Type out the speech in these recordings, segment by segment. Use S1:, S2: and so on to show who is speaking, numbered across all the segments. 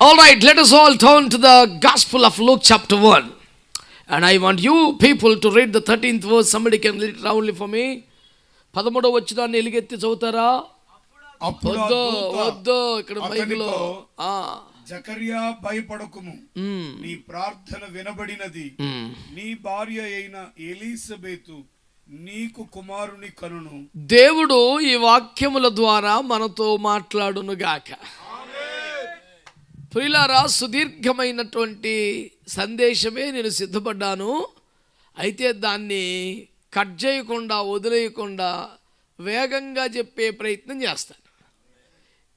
S1: All right, let us all turn to the Gospel of Luke, chapter 1. And I want you people to read the 13th verse. Somebody can read it loudly for me. పదమూడవ వచ్చినాన్ని ఎలుగెత్తి చదువుతారా వద్దు వద్దు ఇక్కడ మైకులో
S2: జకర్యా భయపడకుము నీ ప్రార్థన వినబడినది. నీ భార్య అయిన ఎలీసబెతు నీకు కుమారుని కనును
S1: దేవుడు ఈ వాక్యముల ద్వారా మనతో మాట్లాడునుగాక ప్రియులారా సుదీర్ఘమైనటువంటి సందేశమే నేను సిద్ధపడ్డాను. అయితే దాన్ని కట్ చేయకుండా వదిలేయకుండా వేగంగా చెప్పే ప్రయత్నం చేస్తాను.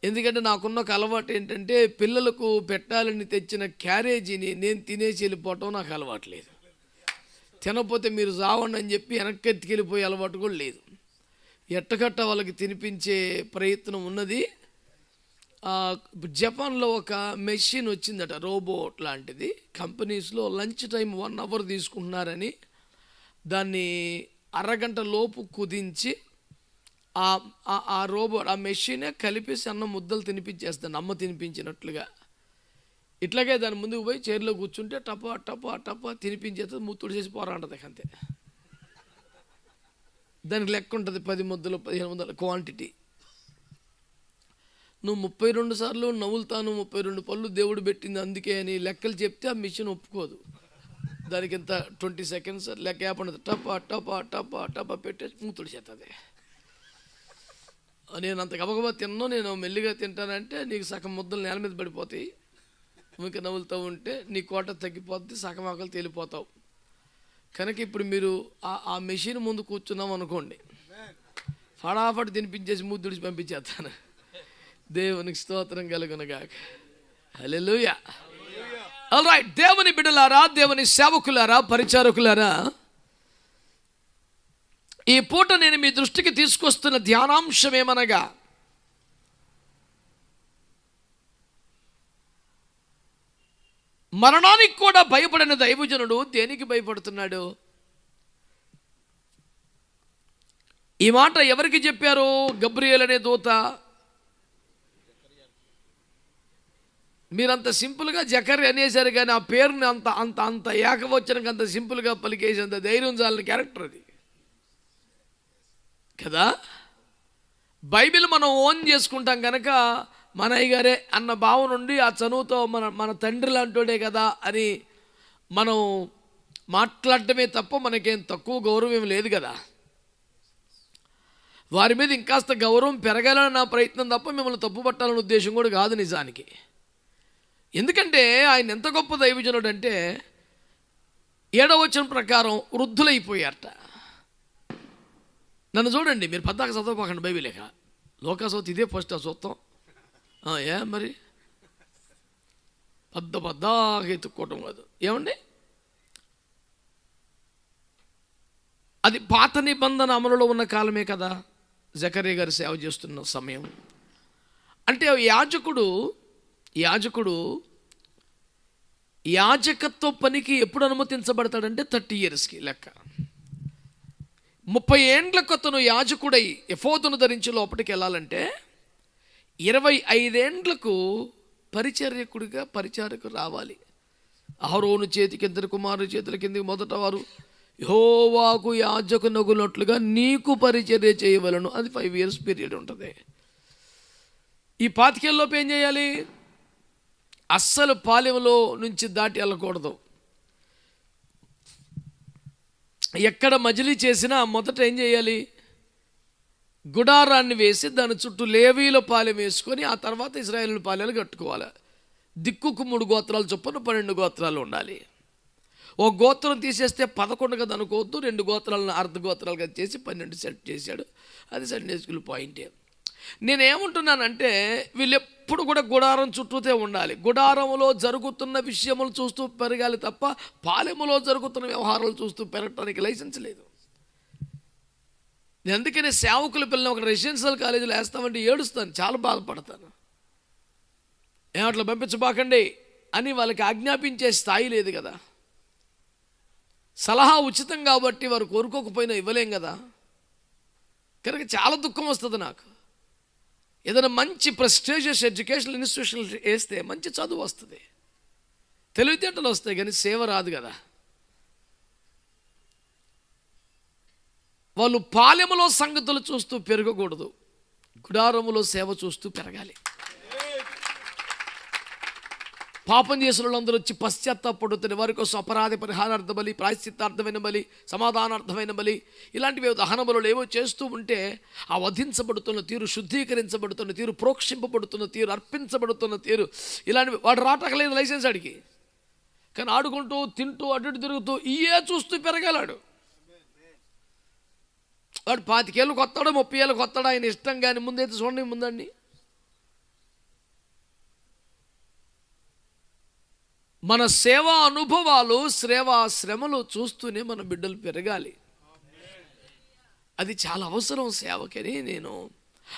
S1: ఎందుకంటే నాకున్న ఒక అలవాటు ఏంటంటే పిల్లలకు పెట్టాలని తెచ్చిన క్యారేజీని నేను తినేసి వెళ్ళిపోవటం నాకు అలవాటు లేదు. తినపోతే మీరు చావండి అని చెప్పి వెనక్కి ఎత్తుకెళ్ళిపోయే అలవాటు కూడా లేదు. ఎట్టకట్ట వాళ్ళకి తినిపించే ప్రయత్నం ఉన్నది. జపాన్లో ఒక మెషిన్ వచ్చిందట రోబోట్ లాంటిది. కంపెనీస్లో లంచ్ టైం వన్ అవర్ తీసుకుంటున్నారని దాన్ని అరగంట లోపు కుదించి ఆ రోబోట్ ఆ మెషినే కలిపేసి అన్నం ముద్దలు తినిపించేస్తాను అమ్మ తినిపించినట్లుగా. ఇట్లాగే దాని ముందుకు పోయి చైర్లో కూర్చుంటే టపా టపా టపా తినిపించేస్తుంది ముత్తుడు చేసి పోరాంటది అంతే. దానికి లెక్క ఉంటుంది పది ముద్దలు పదిహేను వందల క్వాంటిటీ. నువ్వు ముప్పై రెండు సార్లు నవ్వులుతాను ముప్పై రెండు పళ్ళు దేవుడు పెట్టింది అందుకే అని లెక్కలు చెప్తే ఆ మిషన్ ఒప్పుకోదు. దానికి ఇంత ట్వంటీ సెకండ్స్ లెక్క ఏపడదు టపా టపా టపా టపా పెట్టేసి మూతుడు చేస్తుంది నేను అంత గబగబా తిన్నాను నేను మెల్లిగా తింటానంటే నీకు సగం ముద్దలు నేల మీద పడిపోతాయి. ఇంకా నవ్వులుతూ ఉంటే నీ కోట తగ్గిపోద్ది సగం ఆకలి తేలిపోతావు. కనుక ఇప్పుడు మీరు ఆ ఆ మెషిన్ ముందు కూర్చున్నాం అనుకోండి. ఫటాఫట్ తినిపించేసి ముద్దుడిచి పంపించేస్తాను. దేవునికి స్తోత్రం కలుగునగాక. హలెలుయ ఆల్ రైట్ దేవుని బిడ్డలారా దేవుని సేవకులారా పరిచారకులారా ఈ పూట నేను మీ దృష్టికి తీసుకొస్తున్న ధ్యానాంశం ఏమనగా మరణానికి కూడా భయపడిన దైవజనుడు దేనికి భయపడుతున్నాడు? ఈ మాట ఎవరికి చెప్పారు? గబ్రియల్ అనే దూత మీరంత సింపుల్గా జకర్య అనేసారు కానీ ఆ పేరుని అంత అంత అంత ఏకవచనకి అంత సింపుల్గా పలికేసేంత ధైర్యం చాలని క్యారెక్టర్ అది. కదా? బైబిల్ మనం ఓన్ చేసుకుంటాం కనుక మన అయ్యగారే అన్న భావం నుండి ఆ చనువుతో మన మన తండ్రి లాంటోడే కదా అని మనం మాట్లాడటమే తప్ప మనకేం తక్కువ గౌరవం లేదు కదా? వారి మీద ఇంకాస్త గౌరవం పెరగాలని నా ప్రయత్నం తప్ప మిమ్మల్ని తప్పుపట్టాలనే ఉద్దేశం కూడా కాదు నిజానికి. ఎందుకంటే ఆయన ఎంత గొప్ప దైవజనుడు అంటే ఏడవచనం ప్రకారం వృద్ధులైపోయారట. నన్ను చూడండి మీరు పద్దాక చదవకండి బైబిల్ లేక లోకాసోత్ ఇదే ఫస్ట్ ఆ సొత్తం ఏ మరి? పెద్ద పద్దాక ఎత్తుక్కోవటం కాదు. ఏమండి? అది పాత నిబంధన అమలులో ఉన్న కాలమే కదా. జకరే గారు సేవ చేస్తున్న సమయం. అంటే యాజకుడు యాజకుడు యాజకత్వ పనికి ఎప్పుడు అనుమతించబడతాడంటే థర్టీ ఇయర్స్కి లెక్క. ముప్పై ఏండ్లకు అతను యాజకుడై ఎఫోతును ధరించి లోపలికి వెళ్ళాలంటే ఇరవై ఐదేండ్లకు పరిచర్యకుడిగా పరిచారకు రావాలి. అహరోను చేతికి ఇద్దరు కుమారు చేతుల కిందకి మొదట వారు యహోవాకు యాజకు నగునట్లుగా నీకు పరిచర్య చేయవలను. అది ఫైవ్ ఇయర్స్ పీరియడ్ ఉంటుంది. ఈ పాతికేళ్ళలోపు ఏం చేయాలి? అస్సలు పాలెంలో నుంచి దాటి వెళ్ళకూడదు. ఎక్కడ మజిలీ చేసినా మొదట ఏం చేయాలి? గుడారాన్ని వేసి దాని చుట్టూ లేవీల పాలెం వేసుకొని ఆ తర్వాత ఇజ్రాయేల్ పాలెలు కట్టుకోవాలి. దిక్కుకు మూడు గోత్రాలు చొప్పున పన్నెండు గోత్రాలు ఉండాలి. ఓ గోత్రం తీసేస్తే పదకొండు కదా అనుకోవద్దు రెండు గోత్రాలను అర్ధ గోత్రాలుగా చేసి పన్నెండు సెట్ చేశాడు. అది సండే స్కూల్ పాయింటే. నేనేమంటున్నానంటే వీళ్ళు ఎప్పుడు కూడా గుడారం చుట్టూతే ఉండాలి. గుడారంలో జరుగుతున్న విషయములు చూస్తూ పెరగాలి తప్ప పాలెములో జరుగుతున్న వ్యవహారాలు చూస్తూ పెరగటానికి లైసెన్స్ లేదు. నేను అందుకనే సేవకుల పిల్లలు ఒక రెసిడెన్షియల్ కాలేజీలో వేస్తామంటే ఏడుస్తాను చాలా బాధపడతాను. ఏమట్లా పంపించబాకండి అని వాళ్ళకి ఆజ్ఞాపించే స్థాయి లేదు కదా. సలహా ఉచితం కాబట్టి వారు కోరుకోకపోయినా ఇవ్వలేం కదా. కనుక చాలా దుఃఖం వస్తుంది నాకు. ఏదైనా మంచి ప్రెస్టేజియస్ ఎడ్యుకేషనల్ ఇన్స్టిట్యూషన్ వేస్తే మంచి చదువు వస్తుంది. తెలివితేటలు వస్తాయి కానీ సేవ రాదు కదా. వాళ్ళు పాలెములో సంగతులు చూస్తూ పెరగకూడదు. గుడారములో సేవ చూస్తూ పెరగాలి. పాపం చేసిన వాళ్ళందరూ వచ్చి పశ్చాత్తాపడుతున్న వారి కోసం అపరాధ పరిహారార్థ బలి ప్రాయశ్చిత్తార్థమైన బలి సమాధానార్థమైన బలి ఇలాంటివి దహన బలులు ఏవో చేస్తూ ఉంటే ఆ వధించబడుతున్న తీరు శుద్ధీకరించబడుతున్న తీరు ప్రోక్షింపబడుతున్న తీరు అర్పించబడుతున్న తీరు ఇలాంటివి వాడు రాటకలేదు లైసెన్స్ అడిగి కానీ ఆడుకుంటూ తింటూ అటు ఇటు తిరుగుతూ ఇయే చూస్తూ పెరగలాడు. వాడు పాతికేళ్ళు కొత్తాడు ముప్పై ఏళ్ళు కొత్తాడు ఆయన ఇష్టం కానీ ముందైతే చూడండి ముందండి. మన సేవా అనుభవాలు సేవా శ్రమలు చూస్తూనే మన బిడ్డలు పెరగాలి. అది చాలా అవసరం సేవకని నేను.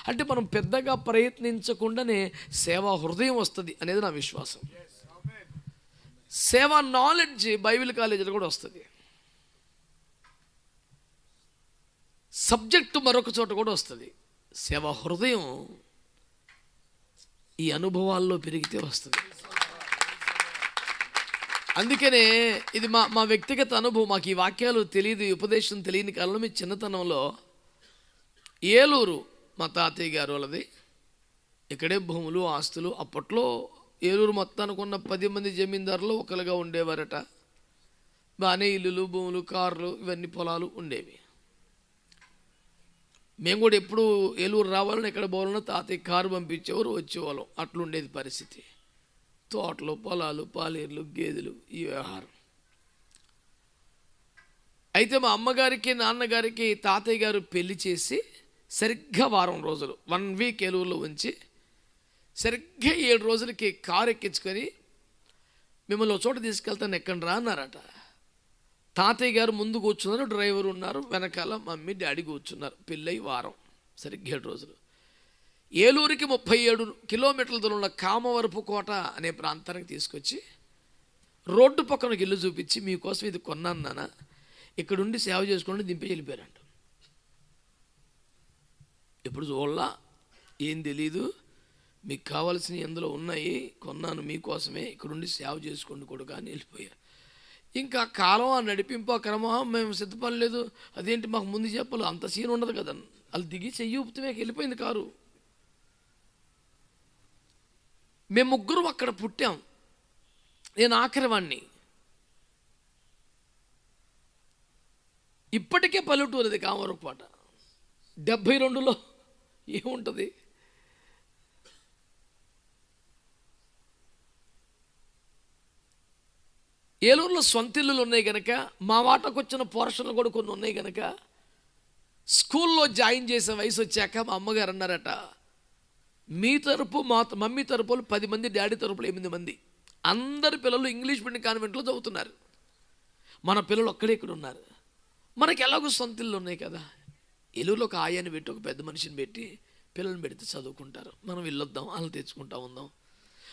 S1: అంటే మనం పెద్దగా ప్రయత్నించకుండానే సేవా హృదయం వస్తుంది అనేది నా విశ్వాసం. సేవా నాలెడ్జ్ బైబిల్ కాలేజీలో కూడా వస్తుంది. సబ్జెక్టు మరొక చోట కూడా వస్తుంది. సేవా హృదయం ఈ అనుభవాల్లో పెరిగితే వస్తుంది. అందుకనే ఇది మా మా వ్యక్తిగత అనుభవం మాకు ఈ వాక్యాలు తెలియదు ఉపదేశం తెలియని కాలంలో మీ చిన్నతనంలో ఏలూరు మా తాతయ్య గారు వాళ్ళది. ఇక్కడే భూములు ఆస్తులు అప్పట్లో ఏలూరు మొత్తానికి ఉన్న పది మంది జమీందారులు ఒకరుగా ఉండేవారట. బాగానే ఇల్లులు భూములు కార్లు ఇవన్నీ పొలాలు ఉండేవి. మేము కూడా ఎప్పుడు ఏలూరు రావాలని ఎక్కడ పోవాలన్నా తాతయ్య కారు పంపించేవారు వచ్చేవాళ్ళం. అట్లుండేది పరిస్థితి. తోటలు పొలాలు పాలేర్లు గేదెలు ఈ వ్యవహారం. అయితే మా అమ్మగారికి నాన్నగారికి తాతయ్య గారు పెళ్ళి చేసి సరిగ్గా వారం రోజులు వన్ వీక్ ఏలూరులో ఉంచి సరిగ్గా ఏడు రోజులకి కారు ఎక్కించుకొని మిమ్మల్ని ఒక చోట తీసుకెళ్తాను ఎక్కడ రా అన్నారట. తాతయ్య గారు ముందు కూర్చున్నారు డ్రైవర్ ఉన్నారు వెనకాల మమ్మీ డాడీ కూర్చున్నారు. పెళ్ళై వారం సరిగ్గా ఏడు రోజులు. ఏలూరుకి ముప్పై ఏడు కిలోమీటర్ల దూరం ఉన్న కామవరపు కోట అనే ప్రాంతానికి తీసుకొచ్చి రోడ్డు పక్కన ఇల్లు చూపించి మీకోసం ఇది కొన్నాను నాన్న. ఇక్కడుండి సేవ చేసుకోండి దింపి వెళ్ళిపోయారంట. ఇప్పుడు చూడలా? ఏం తెలీదు. మీకు కావాల్సినవి ఎందులో ఉన్నాయి కొన్నాను మీకోసమే. ఇక్కడుండి సేవ చేసుకోండి కొడుకు అని వెళ్ళిపోయా. ఇంకా కాలం ఆ నడిపింపు ఆ క్రమం మేము సిద్ధపడలేదు. అదేంటి మాకు ముందు చెప్పాలి? అంత సీన్ ఉండదు కదా. వాళ్ళు దిగి చెయ్యి ఊపితే వెళ్ళిపోయింది కారు. మేము ముగ్గురు అక్కడ పుట్టాం. నేను ఆఖరివాణ్ణి. ఇప్పటికే పల్లెటూరుది కామరపాట డెబ్భై రెండులో ఏముంటుంది? ఏలూరులో సొంత ఇల్లులు ఉన్నాయి కనుక మా వాటకు వచ్చిన పోర్షన్లు కూడా కొన్ని ఉన్నాయి కనుక స్కూల్లో జాయిన్ చేసే వయసు వచ్చాక మా అమ్మగారు అన్నారట మీ తరపు మా మమ్మీ తరపులు పది మంది డాడీ తరపులు ఎనిమిది మంది. అందరి పిల్లలు ఇంగ్లీష్ మీడియం కాన్వెంట్లో చదువుతున్నారు. మన పిల్లలు ఒక్కడే ఇక్కడ ఉన్నారు. మనకి ఎలాగో సొంత ఇల్లు ఉన్నాయి కదా. ఎలుగులో ఒక ఆయాన్ని పెట్టి ఒక పెద్ద మనిషిని పెట్టి పిల్లల్ని పెడితే చదువుకుంటారు. మనం వెళ్ళొద్దాం వాళ్ళు తెచ్చుకుంటా ఉందాం.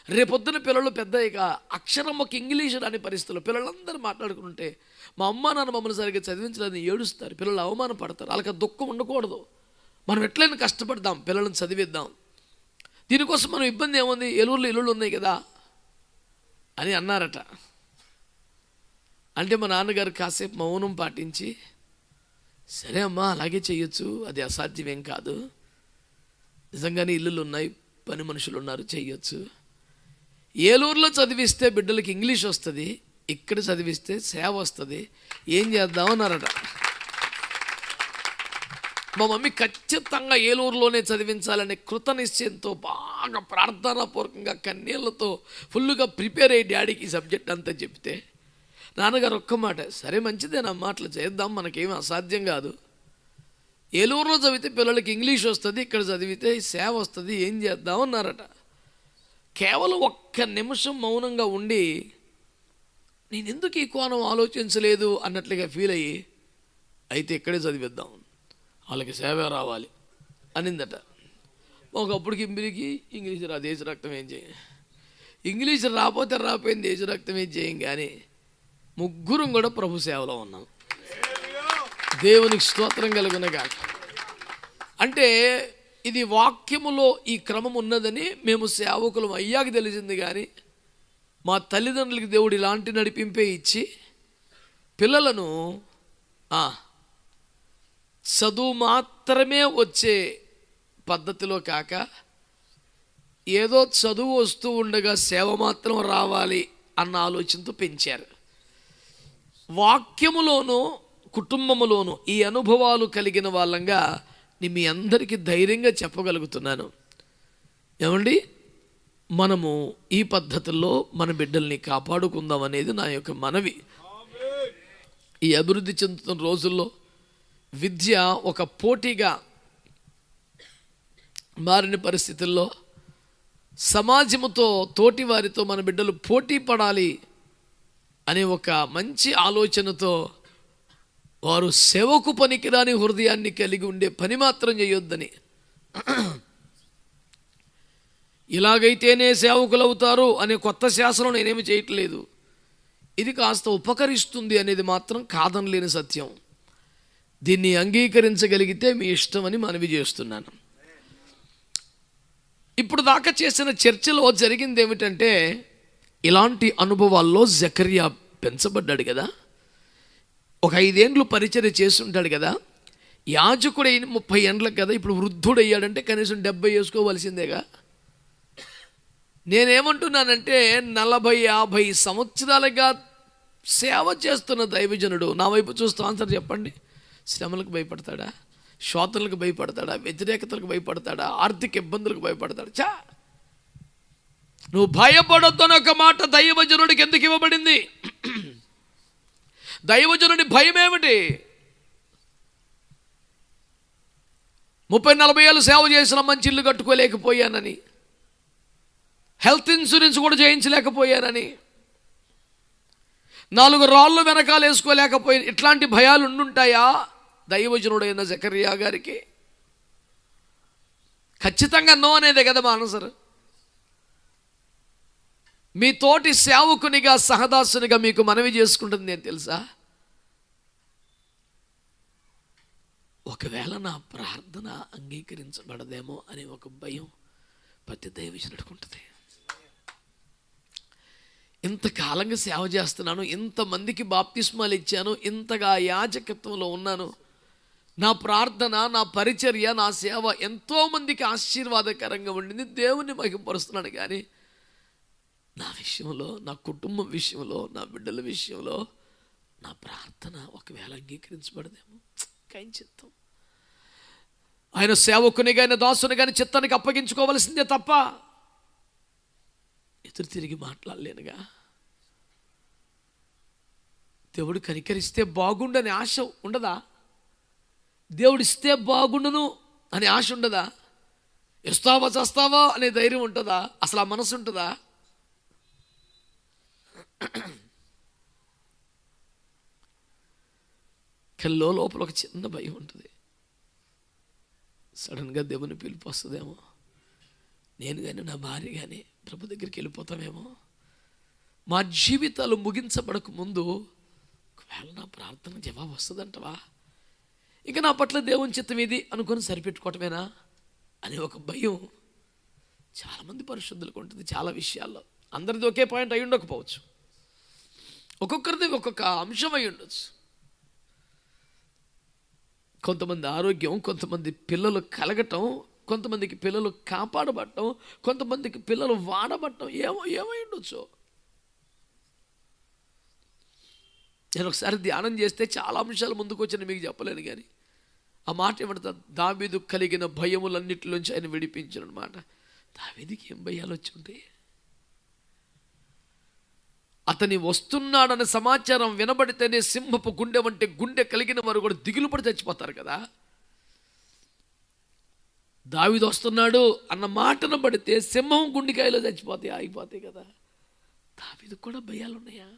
S1: రేపొద్దున పిల్లలు పెద్ద ఇక అక్షరం ఒక ఇంగ్లీష్ రాని పరిస్థితుల్లో పిల్లలందరూ మాట్లాడుకుంటే మా అమ్మ నాన్న మమ్మల్ని సరిగ్గా చదివించలేదని ఏడుస్తారు. పిల్లలు అవమానం పడతారు వాళ్ళకి దుఃఖం ఉండకూడదు. మనం ఎట్లయినా కష్టపడదాం పిల్లల్ని చదివిద్దాం. దీనికోసం మనం ఇబ్బంది ఏముంది? ఎలూరులో ఇల్లులు ఉన్నాయి కదా అని అన్నారట. అంటే మా నాన్నగారు కాసేపు మౌనం పాటించి సరే అమ్మా అలాగే చేయొచ్చు అది అసాధ్యమేం కాదు. నిజంగానే ఇల్లులు ఉన్నాయి పని మనుషులు ఉన్నారు చేయొచ్చు. ఏలూరులో చదివిస్తే బిడ్డలకి ఇంగ్లీష్ వస్తుంది ఇక్కడ చదివిస్తే సేవ వస్తుంది ఏం చేద్దాం అన్నారట. మా మమ్మీ ఖచ్చితంగా ఏలూరులోనే చదివించాలనే కృత నిశ్చయంతో బాగా ప్రార్థనాపూర్వకంగా కన్నీళ్ళతో ఫుల్గా ప్రిపేర్ అయ్యి డాడీకి ఈ సబ్జెక్ట్ అంతా చెప్తే నాన్నగారు ఒక్క మాట సరే మంచిదేనమ్మా అట్లా చేద్దాం మనకేం అసాధ్యం కాదు. ఏలూరులో చదివితే పిల్లలకి ఇంగ్లీష్ వస్తుంది ఇక్కడ చదివితే సేవ వస్తుంది ఏం చేద్దాం అన్నారట. కేవలం ఒక్క నిమిషం మౌనంగా ఉండి నేను ఎందుకు ఈ కోణం ఆలోచించలేదు అన్నట్లుగా ఫీల్ అయ్యి అయితే ఇక్కడే చదివిద్దాం. వాళ్ళకి సేవ రావాలి అనిందట. ఒకప్పుడుకి ఇంబిరికి ఇంగ్లీష్ రా దేశ రక్తం ఏం చేయం? ఇంగ్లీష్ రాపోతే రాపోయింది దేశ రక్తం ఏం చేయం కానీ ముగ్గురం కూడా ప్రభు సేవలో ఉన్నాం. దేవునికి స్తోత్రం కలుగునగా అంటే ఇది వాక్యములో ఈ క్రమం ఉన్నదని మేము సేవకులం అయ్యాక తెలిసింది కానీ మా తల్లిదండ్రులకి దేవుడు ఇలాంటి నడిపింపే ఇచ్చి పిల్లలను చదువు మాత్రమే వచ్చే పద్ధతిలో కాక ఏదో చదువు వస్తూ ఉండగా సేవ మాత్రం రావాలి అన్న ఆలోచనతో పెంచారు. వాక్యములోను కుటుంబములోను ఈ అనుభవాలు కలిగిన వాళ్ళంగా నేను మీ అందరికీ ధైర్యంగా చెప్పగలుగుతున్నాను. ఏమండి? మనము ఈ పద్ధతుల్లో మన బిడ్డల్ని కాపాడుకుందాం అనేది నా యొక్క మనవి. ఈ అభివృద్ధి చెందుతున్న రోజుల్లో విద్య ఒక పోటీగా మారిన పరిస్థితుల్లో సమాజముతో తోటి వారితో మన బిడ్డలు పోటీ పడాలి అనే ఒక మంచి ఆలోచనతో వారు సేవకు పనికిరాని హృదయాన్ని కలిగి ఉండే పని మాత్రం చేయొద్దని. ఇలాగైతేనే సేవకులు అవుతారు అనే కొత్త శాసనం నేనేమి చేయట్లేదు. ఇది కాస్త ఉపకరిస్తుంది అనేది మాత్రం కాదనలేని సత్యం. దీన్ని అంగీకరించగలిగితే మీ ఇష్టమని మనవి చేస్తున్నాను. ఇప్పుడు దాకా చేసిన చర్చలో జరిగింది ఏమిటంటే ఇలాంటి అనుభవాల్లో జకర్యా పెంచబడ్డాడు కదా. ఒక ఐదేండ్లు పరిచర్య చేస్తుంటాడు కదా. యాజకుడు అయిన ముప్పై ఏండ్లకు కదా ఇప్పుడు వృద్ధుడయ్యాడంటే కనీసం డెబ్బై వేసుకోవలసిందేగా. నేనేమంటున్నానంటే నలభై యాభై సంవత్సరాలుగా సేవ చేస్తున్న దైవజనుడు నా వైపు చూస్తూ ఆన్సర్ చెప్పండి. శ్రమలకు భయపడతాడా? శోతలకు భయపడతాడా? వ్యతిరేకతలకు భయపడతాడా? ఆర్థిక ఇబ్బందులకు భయపడతాడా? చా నువ్వు భయపడొద్దని ఒక మాట దైవజనుడికి ఎందుకు ఇవ్వబడింది? దైవజనుడి భయం ఏమిటి ముప్పై నలభై ఏళ్ళు సేవ చేసిన మంచి ఇల్లు కట్టుకోలేకపోయానని హెల్త్ ఇన్సూరెన్స్ కూడా చేయించలేకపోయానని నాలుగు రాళ్ళు వెనకాల వేసుకోలేకపోయి ఇట్లాంటి భయాలు ఉండుంటాయా దైవజనుడైన జకర్యా గారికి ఖచ్చితంగా నో అనేదే కదా మా ఆన్సర్. మీ తోటి సేవకునిగా సహదాసునిగా మీకు మనవి చేసుకుంటుంది నేను తెలుసా? ఒకవేళ నా ప్రార్థన అంగీకరించబడదేమో అనే ఒక భయం ప్రతి దైవజనుడికి ఉంటుంది. ఇంతకాలంగా సేవ చేస్తున్నాను ఇంతమందికి బాప్తిస్మాలు ఇచ్చాను ఇంతగా యాజకత్వంలో ఉన్నాను నా ప్రార్థన నా పరిచర్య నా సేవ ఎంతోమందికి ఆశీర్వాదకరంగా ఉండింది. దేవుణ్ణి మహింపరుస్తున్నాను కానీ నా విషయంలో నా కుటుంబం విషయంలో నా బిడ్డల విషయంలో నా ప్రార్థన ఒకవేళ అంగీకరించబడదేమో. కైం చిత్తం. ఆయన సేవకుని కానీ దాసుని కానీ చిత్తానికి అప్పగించుకోవలసిందే తప్ప ఎదురు తిరిగి మాట్లాడలేనుగా. దేవుడు కనికరిస్తే బాగుండని ఆశ ఉండదా? దేవుడిస్తే బాగుండును అనే ఆశ ఉండదా? ఇస్తావా చేస్తావా అనే ధైర్యం ఉంటుందా? అసలు ఆ మనసు ఉంటుందా? కల్లో లోపల ఒక చిన్న భయం ఉంటుంది. సడన్గా దేవుని పిలుపు వస్తుందేమో. నేను కానీ నా భార్య కానీ ప్రభు దగ్గరికి వెళ్ళిపోతామేమో. మా జీవితాలు ముగించబడక ముందు ఒకవేళ నా ప్రార్థన జవాబు వస్తుందంటవా? ఇక నా పట్ల దేవుని చిత్తం ఇది అనుకొని సరిపెట్టుకోవటమేనా అనే ఒక భయం చాలామంది పరిశుద్ధులకు ఉంటుంది చాలా విషయాల్లో. అందరిది ఒకే పాయింట్ అయి ఉండకపోవచ్చు. ఒక్కొక్కరిది ఒక్కొక్క అంశం అయి ఉండొచ్చు. కొంతమంది ఆరోగ్యం కొంతమంది పిల్లలు కలగటం కొంతమందికి పిల్లలు కాపాడబట్టం కొంతమందికి పిల్లలు వాడబట్టం ఏమో ఏమై ఉండొచ్చు? నేను ఒకసారి ధ్యానం చేస్తే చాలా అంశాలు ముందుకు వచ్చిన మీకు చెప్పలేను కానీ. ఆ మాట ఏమంటా దావీదు కలిగిన భయములన్నిటిలోంచి ఆయన విడిపించిన అనమాట దావీదికి ఏం భయాలు వచ్చి ఉంటాయి? అతని వస్తున్నాడనే సమాచారం వినబడితేనే సింహపు గుండె వంటి గుండె కలిగిన వారు కూడా దిగులు పడి చచ్చిపోతారు కదా. దావిది వస్తున్నాడు అన్న మాటను పడితే సింహం గుండెకాయలో చచ్చిపోతాయి ఆగిపోతాయి కదా. దావిది కూడా భయాలు ఉన్నాయా?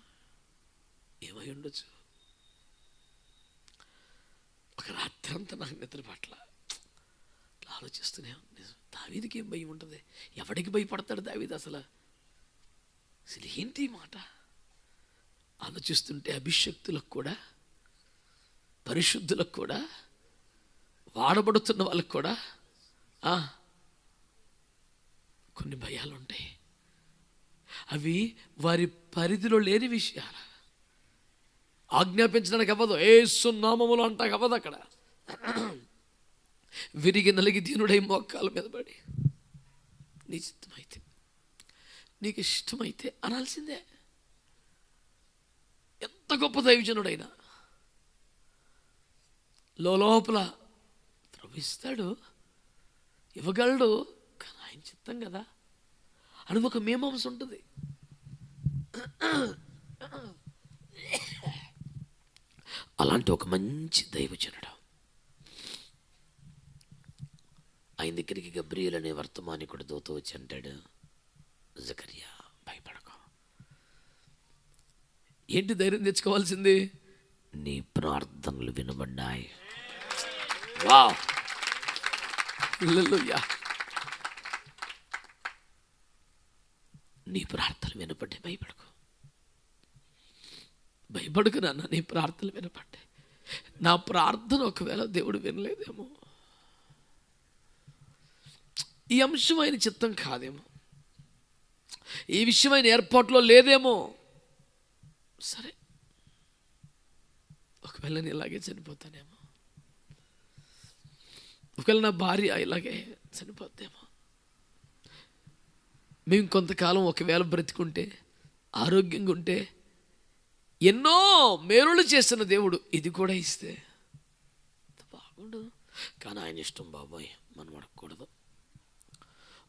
S1: ఏమై ఉండొచ్చు? ఒక రాత్రంతా నాకు నిద్ర పట్ల. ఇట్లా ఆలోచిస్తూనే దావీదికి ఏం భయం ఉంటుంది? ఎవడికి భయపడతాడు దావీది అసలు? అసలు ఏంటి మాట? ఆలోచిస్తుంటే అభిషక్తులకు కూడా పరిశుద్ధులకు కూడా వాడబడుతున్న వాళ్ళకు కూడా ఆ, కొన్ని భయాలు ఉంటాయి అవి వారి పరిధిలో లేని విషయాలు. ఆజ్ఞాపించడానికి అవ్వదు ఏ సున్నామములు అంటాక అవ్వదు అక్కడ. విరిగి నలిగి దీనుడై మొక్కల మీద పడి. నీ చిత్తమైతే నీకు ఇష్టమైతే అనాల్సిందే. ఎంత గొప్ప దైవజనుడైనా. లోపల ప్రవహిస్తాడు ఇవ్వగలడు కానీ ఆయన చిత్తం కదా. అని ఒక మీమాంస ఉంటుంది. అలాంటి ఒక మంచి దైవజనుడు. ఆయన దగ్గరికి గబ్రియల్ అనే వర్తమానికుడు దూత వచ్చి అంటాడు జకర్యా భయపడక. ఏంటి ధైర్యం తెచ్చుకోవాల్సింది? నీ ప్రార్థనలు వినబడ్డాయి వావ్. నీ ప్రార్థన వినపడ్డాయి భయపడకు. భయపడుకు నాన్న నీ ప్రార్థన వినపడ్డాయి. నా ప్రార్థన ఒకవేళ దేవుడు వినలేదేమో. ఈ అంశం ఆయన చిత్తం కాదేమో. ఈ విషయమైన ఏర్పాట్లో లేదేమో. సరే ఒకవేళ నేను ఇలాగే చనిపోతానేమో. ఒకవేళ నా భార్య ఇలాగే చనిపోద్దేమో. మేము కొంతకాలం ఒకవేళ బ్రతికుంటే ఆరోగ్యంగా ఉంటే ఎన్నో మేలులు చేస్తున్న దేవుడు. ఇది కూడా ఇస్తే. ఎంత బాగుండు. కానీ ఆయన ఇష్టం బాబాయ్. మనం అడగకూడదు.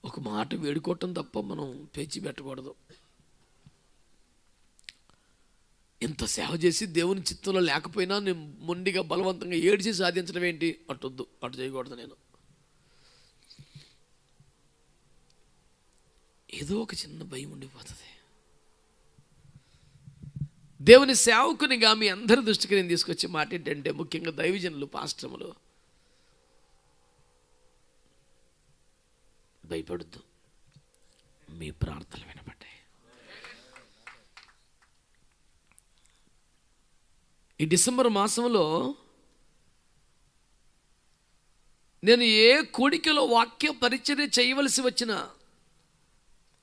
S1: ఒక మాట వేడుకోవటం తప్ప మనం పేచి పెట్టకూడదు. ఇంత సేవ చేసి దేవుని చిత్తంలో లేకపోయినా నేను మొండిగా బలవంతంగా ఏడ్చి సాధించడం ఏంటి? అటొద్దు అటు చేయకూడదు నేను. ఏదో ఒక చిన్న భయం ఉండిపోతుంది. దేవుని సేవకునిగా మీ అందరి దృష్టికి నేను తీసుకొచ్చే మాట ఏంటంటే ముఖ్యంగా దైవజనులు పాశ్రములు భయపడద్దు. మీ ప్రార్థనలు వినపడ్డాయి. ఈ డిసెంబర్ మాసంలో నేను ఏ కోడికలో వాక్య పరిచర్య చేయవలసి వచ్చినా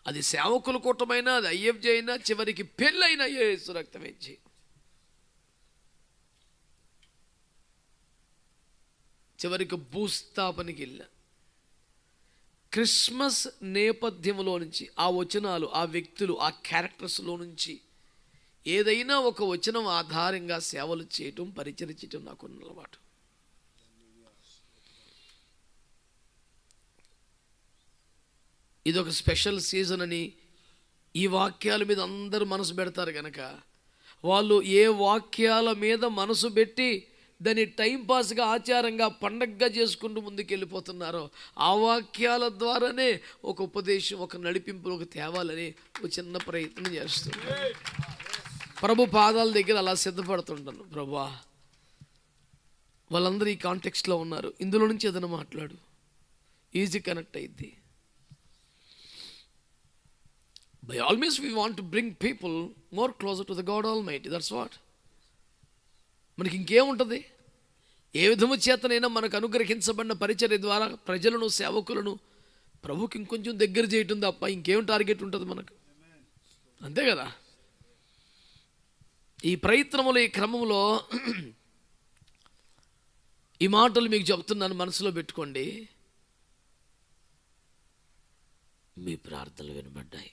S1: అది సేవకుల కూటమైనా అది అయ్యబ్జి అయినా చివరికి పెళ్ళైనా యేసు రక్తం ఇచ్చి. చివరికి భూస్థాపనకి వెళ్ళా. క్రిస్మస్ నేపథ్యంలో నుంచి ఆ వచనాలు ఆ వ్యక్తులు ఆ క్యారెక్టర్స్లో నుంచి ఏదైనా ఒక వచనం ఆధారంగా సేవలు చేయటం పరిచయం చేయటం నాకు ఉన్న అలవాటు. ఇది ఒక స్పెషల్ సీజన్ అని ఈ వాక్యాల మీద అందరూ మనసు పెడతారు కనుక వాళ్ళు ఏ వాక్యాల మీద మనసు పెట్టి దాన్ని టైంపాస్గా ఆచారంగా పండగగా చేసుకుంటూ ముందుకెళ్ళిపోతున్నారో ఆ వాక్యాల ద్వారానే ఒక ఉపదేశం ఒక నడిపింపు ఒక తేవాలని ఒక చిన్న ప్రయత్నం చేస్తున్నాను ప్రభు పాదాల దగ్గర అలా సిద్ధపడుతుంటాను. ప్రభా వాళ్ళందరూ ఈ కాంటెక్స్లో ఉన్నారు. ఇందులో నుంచి ఏదైనా మాట్లాడు. ఈజీ కనెక్ట్ అయింది by all means we want to bring people more closer to the god almighty that's what మనకి ఇంకేముంటుంది ఏ విధము చేతనైనా మనకు అనుగ్రహించబడిన పరిచర్య ద్వారా ప్రజలను సేవకులను ప్రభుకి ఇంకొంచెం దగ్గర చేయటం తప్ప ఇంకేం టార్గెట్ ఉంటుంది మనకు? అంతే కదా? ఈ ప్రయత్నములు ఈ క్రమంలో ఈ మాటలు మీకు చెప్తున్నాను మనసులో పెట్టుకోండి. మీ ప్రార్థనలు వినబడ్డాయి.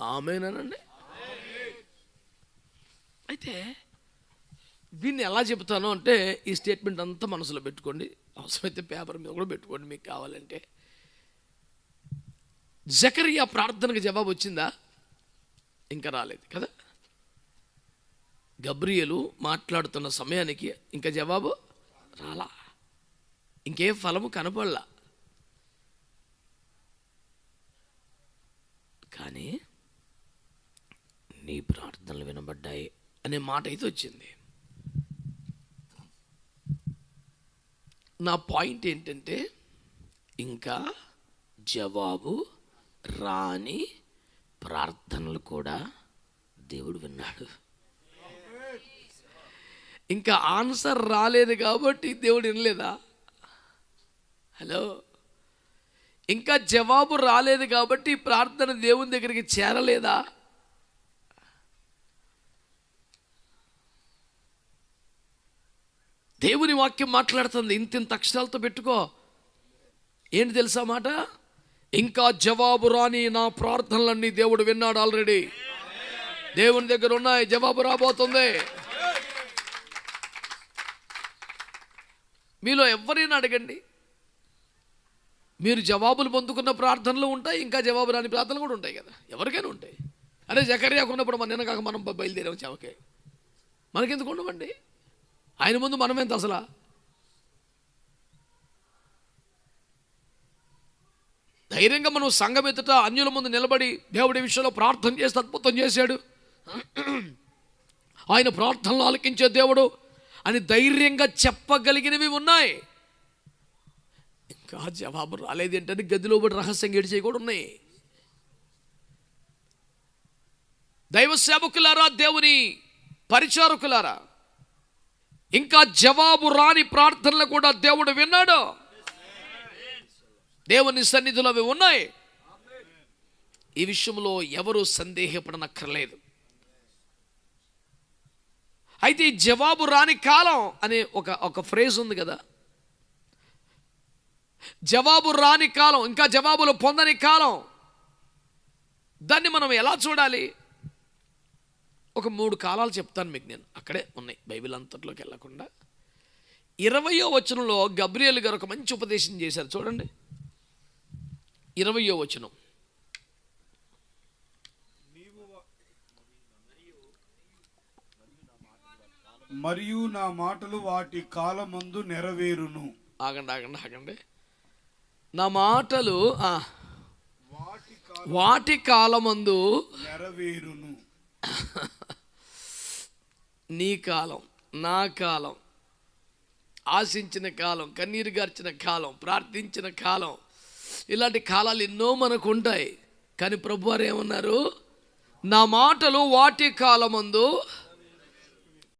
S1: ఆమెనండి అయితే దీన్ని ఎలా చెప్తాను అంటే ఈ స్టేట్మెంట్ అంతా మనసులో పెట్టుకోండి. అవసరమైతే పేపర్ మీద కూడా పెట్టుకోండి మీకు కావాలంటే. జకరియా ప్రార్థనకు జవాబు వచ్చిందా? ఇంకా రాలేదు కదా? గబ్రియలు మాట్లాడుతున్న సమయానికి ఇంకా జవాబు రాలా. ఇంకే ఫలము కనపడలా. కానీ నీ ప్రార్థనలు వినబడ్డాయి అనే మాట అయితే వచ్చింది. నా పాయింట్ ఏంటంటే ఇంకా జవాబు రాని ప్రార్థనలు కూడా దేవుడు విన్నాడు. ఇంకా ఆన్సర్ రాలేదు కాబట్టి దేవుడు వినలేదా? హలో? ఇంకా జవాబు రాలేదు కాబట్టి ప్రార్థన దేవుని దగ్గరికి చేరలేదా? దేవుని వాక్యం మాట్లాడుతుంది. ఇంత ఇంత అక్షరాలతో పెట్టుకో. ఏంటి తెలుసా మాట? ఇంకా జవాబు రాని నా ప్రార్థనలన్నీ దేవుడు విన్నాడు ఆల్రెడీ. దేవుని దగ్గర ఉన్నాయి జవాబు రాబోతుంది. మీలో ఎవరైనా అడగండి? మీరు జవాబులు పొందుకున్న ప్రార్థనలు ఉంటాయి ఇంకా జవాబు రాని ప్రార్థనలు కూడా ఉంటాయి కదా. ఎవరికైనా ఉంటాయి. అరే జకర్యాకున్నప్పుడు మన నిన్న కాక మనం బయలుదేరాం చవకే మనకెందుకు ఉండమండి? ఆయన ముందు మనమేంత అసలా? ధైర్యంగా మనం సంఘం ఎదుట అన్యుల ముందు నిలబడి దేవుడి విషయంలో ప్రార్థన చేసి అద్భుతం చేశాడు. ఆయన ప్రార్థనలు ఆలకించే దేవుడు అని ధైర్యంగా చెప్పగలిగినవి ఉన్నాయి. ఇంకా జవాబు రాలేదేంటని గదిలో పడి రహస్యం గడిచేవి కూడా ఉన్నాయి. దైవ సేవకులారా దేవుని పరిచారకులారా ఇంకా జవాబు రాని ప్రార్థనలు కూడా దేవుడు విన్నాడు. దేవుని సన్నిధిలో అవి ఉన్నాయి. ఈ విషయంలో ఎవరు సందేహపడనక్కర్లేదు. అయితే ఈ జవాబు రాని కాలం అనే ఒక ఒక ఫ్రేజ్ ఉంది కదా. జవాబు రాని కాలం ఇంకా జవాబులు పొందని కాలం దాన్ని మనం ఎలా చూడాలి? ఒక మూడు కాలాలు చెప్తాను మీకు నేను. అక్కడే ఉన్నాయి బైబిల్ అంతట్లోకి వెళ్ళకుండా. ఇరవయో వచనంలో గబ్రియల్ గారు ఒక మంచి ఉపదేశం చేశారు. చూడండి. ఇరవయో వచనం.
S2: మరియు నా మాటలు వాటి కాలమందు నెరవేరును.
S1: ఆగండి ఆగండి ఆగండి. నా మాటలు వాటి కాలమందు
S2: నెరవేరును.
S1: నీ కాలం నా కాలం ఆశించిన కాలం కన్నీరు గార్చిన కాలం ప్రార్థించిన కాలం. ఇలాంటి కాలాలు ఎన్నో మనకు ఉంటాయి కానీ ప్రభువారు ఏమన్నారు? నా మాటలు వాటి కాలమందు